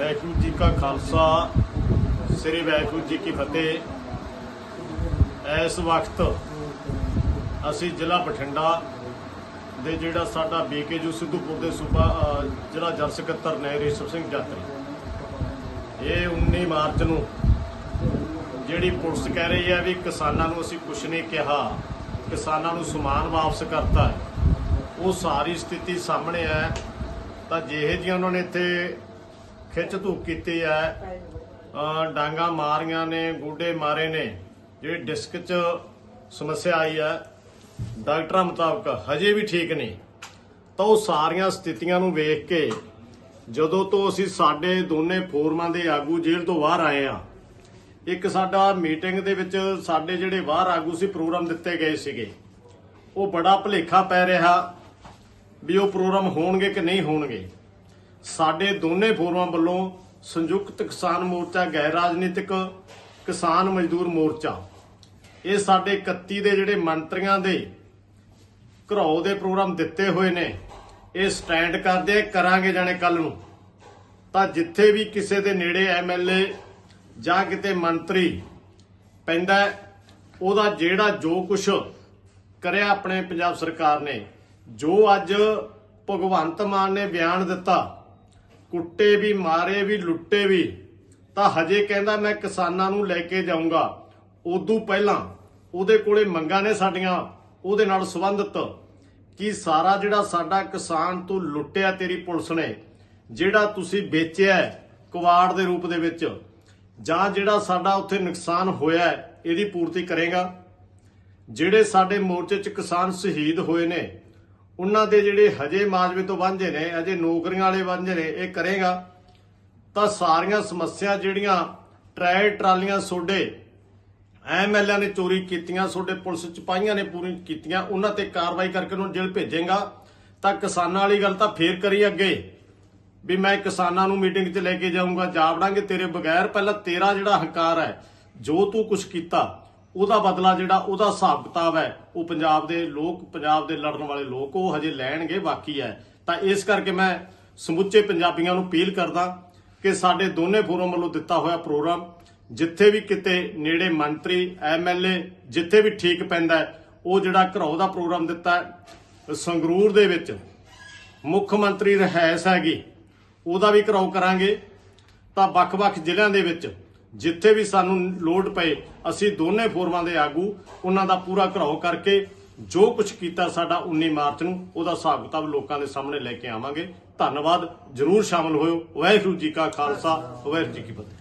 ਵਾਹਿਗੁਰੂ ਜੀ ਕਾ ਖਾਲਸਾ, ਸ੍ਰੀ ਵਾਹਿਗੁਰੂ ਜੀ ਕੀ ਫਤਿਹ। ਇਸ ਵਕਤ ਅਸੀਂ ਜ਼ਿਲ੍ਹਾ ਬਠਿੰਡਾ ਦੇ ਜਿਹੜਾ ਸਾਡਾ ਬੀਕੇਯੂ ਸਿੱਧੂਪੁਰ ਦੇ ਸੂਬਾ ਜ਼ਿਲ੍ਹਾ ਜਨ ਸਕੱਤਰ ਨੇ ਰੇਸ਼ਮ ਸਿੰਘ ਜਾਤਰੀ। ਇਹ 19 ਮਾਰਚ ਨੂੰ ਜਿਹੜੀ ਪੁਲਿਸ ਕਹਿ ਰਹੀ ਹੈ ਵੀ ਕਿਸਾਨਾਂ ਨੂੰ ਅਸੀਂ ਕੁਝ ਨਹੀਂ ਕਿਹਾ, ਕਿਸਾਨਾਂ ਨੂੰ ਸਮਾਨ ਵਾਪਸ ਕਰਤਾ ਉਹ ਸਾਰੀ ਸਥਿਤੀ ਸਾਹਮਣੇ ਹੈ। ਤਾਂ ਜਿਹੇ ਜਿਹੀਆਂ ਉਹਨਾਂ ਨੇ ਇੱਥੇ ਖਿੱਚ ਧੂਕ ਕੀਤੀ ਹੈ। ਅ, ਡਾਂਗਾ ਮਾਰੀਆਂ ਨੇ ਗੋਡੇ ਮਾਰੇ ਨੇ। ਜਿਹੜੀ ਡਿਸਕ 'ਚ ਸਮੱਸਿਆ ਆਈ ਹੈ ਡਾਕਟਰਾਂ ਮੁਤਾਬਕ ਹਜੇ ਵੀ ਠੀਕ ਨਹੀਂ। ਤਾਂ ਉਹ ਸਾਰੀਆਂ ਸਥਿਤੀਆਂ ਨੂੰ ਵੇਖ ਕੇ ਜਦੋਂ ਤੋਂ ਅਸੀਂ ਸਾਡੇ ਦੋਨੇ ਫੋਰਮਾਂ ਦੇ ਆਗੂ ਜੇਲ੍ਹ ਤੋਂ ਬਾਹਰ ਆਏ ਆ ਇੱਕ ਸਾਡਾ ਮੀਟਿੰਗ ਦੇ ਵਿੱਚ ਸਾਡੇ ਜਿਹੜੇ ਬਾਹਰ ਆਗੂ ਸੀ ਪ੍ਰੋਗਰਾਮ ਦਿੱਤੇ ਗਏ ਸੀਗੇ। ਉਹ ਬੜਾ ਭੁਲੇਖਾ ਪੈ ਰਿਹਾ ਵੀ ਉਹ ਪ੍ਰੋਗਰਾਮ ਹੋਣਗੇ ਕਿ ਨਹੀਂ ਹੋਣਗੇ। ਸਾਡੇ ਦੋਨੇ ਫੋਰਮਾਂ ਵੱਲੋਂ ਸੰਯੁਕਤ ਕਿਸਾਨ ਮੋਰਚਾ ਗੈਰ ਰਾਜਨੀਤਿਕ ਕਿਸਾਨ ਮਜ਼ਦੂਰ ਮੋਰਚਾ ਇਹ ਸਾਡੇ 31 ਦੇ ਜਿਹੜੇ ਮੰਤਰੀਆਂ ਦੇ ਘਰਾਓ ਦੇ ਪ੍ਰੋਗਰਾਮ ਦਿੱਤੇ ਹੋਏ ਨੇ ਇਹ ਸਟੈਂਡ ਕਰਦੇ ਆ, ਕਰਾਂਗੇ ਜਾਣੇ ਕੱਲ ਨੂੰ। ਤਾਂ ਜਿੱਥੇ ਵੀ ਕਿਸੇ ਦੇ ਨੇੜੇ ਐਮਐਲਏ ਜਾਂ ਕਿਤੇ ਮੰਤਰੀ ਪੈਂਦਾ ਉਹਦਾ ਜਿਹੜਾ ਜੋ ਕੁਛ ਕਰਿਆ ਆਪਣੇ ਪੰਜਾਬ ਸਰਕਾਰ ਨੇ ਜੋ ਅੱਜ ਭਗਵੰਤ ਮਾਨ ਨੇ ਬਿਆਨ ਦਿੱਤਾ ਕੁੱਟੇ ਵੀ ਮਾਰੇ ਵੀ ਲੁੱਟੇ ਵੀ ਤਾਂ ਹਜੇ ਕਹਿੰਦਾ ਮੈਂ ਕਿਸਾਨਾਂ ਨੂੰ ਲੈ ਕੇ ਜਾਊਂਗਾ। ਉਦੋਂ ਪਹਿਲਾਂ ਉਹਦੇ ਕੋਲੇ ਮੰਗਾਂ ਨੇ ਸਾਡੀਆਂ ਉਹਦੇ ਨਾਲ ਸੰਬੰਧਿਤ ਕਿ ਸਾਰਾ ਜਿਹੜਾ ਸਾਡਾ ਕਿਸਾਨ ਤੋਂ ਲੁੱਟਿਆ ਤੇਰੀ ਪੁਲਿਸ ਨੇ ਜਿਹੜਾ ਤੁਸੀਂ ਵੇਚਿਆ ਹੈ, ਦੇ ਰੂਪ ਦੇ ਵਿੱਚ ਜਾਂ ਜਿਹੜਾ ਸਾਡਾ ਉੱਥੇ ਨੁਕਸਾਨ ਹੋਇਆ ਇਹਦੀ ਪੂਰਤੀ ਕਰੇਗਾ। ਜਿਹੜੇ ਸਾਡੇ ਮੋਰਚੇ 'ਚ ਕਿਸਾਨ ਸ਼ਹੀਦ ਹੋਏ ਨੇ ਉਹਨਾਂ ਦੇ ਜਿਹੜੇ ਹਜੇ ਮਾਜਵੇ ਤੋਂ ਵਾਂਝੇ ਨੇ ਅਜੇ ਨੌਕਰੀਆਂ ਵਾਲੇ ਵਾਂਝੇ ਨੇ, ਇਹ ਕਰੇਗਾ, ਤਾਂ ਸਾਰੀਆਂ ਸਮੱਸਿਆ ਜਿਹੜੀਆਂ ਟਰੈ ਟਰਾਲੀਆਂ ਸੋਡੇ ਐਮਐਲਏ ਨੇ ਚੋਰੀ ਕੀਤੀਆਂ ਤੁਹਾਡੇ ਪੁਲਿਸ ਚਪਾਈਆਂ ਨੇ ਪੂਰੀ ਕੀਤੀਆਂ, ਉਹਨਾਂ ਤੇ ਕਾਰਵਾਈ ਕਰਕੇ ਉਹਨੂੰ ਜੇਲ੍ਹ ਭੇਜੇਗਾ, ਤਾਂ ਕਿਸਾਨਾਂ ਵਾਲੀ ਗੱਲ ਤਾਂ ਫੇਰ ਕਰੀ ਅੱਗੇ, ਵੀ ਮੈਂ ਕਿਸਾਨਾਂ ਨੂੰ ਮੀਟਿੰਗ 'ਚ ਲੈ ਕੇ ਜਾਊਂਗਾ ਜਾਵੜਾਂਗੇ ਤੇਰੇ ਬਗੈਰ, ਪਹਿਲਾਂ ਤੇਰਾ ਜਿਹੜਾ ਹੰਕਾਰ ਹੈ, ਜੋ ਤੂੰ ਕੁਝ ਕੀਤਾ ਉਹਦਾ ਬਦਲਾ ਜਿਹੜਾ ਉਹਦਾ ਹਿਸਾਬ ਕਿਤਾਬ ਹੈ, ਉਹ ਪੰਜਾਬ ਦੇ ਲੋਕ, ਪੰਜਾਬ ਦੇ ਲੜਨ ਵਾਲੇ ਲੋਕ, ਉਹ ਹਜੇ ਲੈਣਗੇ, ਬਾਕੀ ਹੈ। ਤਾਂ ਇਸ ਕਰਕੇ ਮੈਂ ਸਮੁੱਚੇ ਪੰਜਾਬੀਆਂ ਨੂੰ ਅਪੀਲ ਕਰਦਾ ਕਿ ਸਾਡੇ ਦੋਨੇ ਫੋਰਮ ਵੱਲੋਂ ਦਿੱਤਾ ਹੋਇਆ ਪ੍ਰੋਗਰਾਮ, ਜਿੱਥੇ ਵੀ ਕਿਤੇ ਨੇੜੇ ਮੰਤਰੀ ਐਮਐਲਏ ਜਿੱਥੇ ਵੀ ਠੀਕ ਪੈਂਦਾ ਉਹ ਜਿਹੜਾ ਘਰੋਂ ਦਾ ਪ੍ਰੋਗਰਾਮ ਦਿੱਤਾ ਸੰਗਰੂਰ ਦੇ ਵਿੱਚ ਮੁੱਖ ਮੰਤਰੀ ਰਹਿਸ ਹੈਗੀ, ਉਹਦਾ ਵੀ ਘਰੋਂ ਕਰਾਂਗੇ। ਤਾਂ ਵੱਖ-ਵੱਖ ਜ਼ਿਲ੍ਹਿਆਂ ਦੇ ਵਿੱਚ ਜਿੱਥੇ ਵੀ ਸਾਨੂੰ ਲੋੜ ਪਏ, ਅਸੀਂ ਦੋਨੇ ਫੋਰਮਾਂ ਦੇ ਆਗੂ, ਉਹਨਾਂ ਦਾ ਪੂਰਾ ਘਰਾਓ ਕਰਕੇ ਜੋ ਕੁਝ ਕੀਤਾ ਸਾਡਾ 19 ਮਾਰਚ ਨੂੰ, ਉਹਦਾ ਹਿਸਾਬ ਕਿਤਾਬ ਲੋਕਾਂ ਦੇ ਸਾਹਮਣੇ ਲੈ ਕੇ ਆਵਾਂਗੇ। ਧੰਨਵਾਦ, ਜਰੂਰ ਸ਼ਾਮਲ ਹੋਇਓ। ਵਾਹਿਗੁਰੂ ਜੀ ਕਾ ਖਾਲਸਾ, ਵਾਹਿਗੁਰੂ ਜੀ ਕੀ ਫਤਿਹ।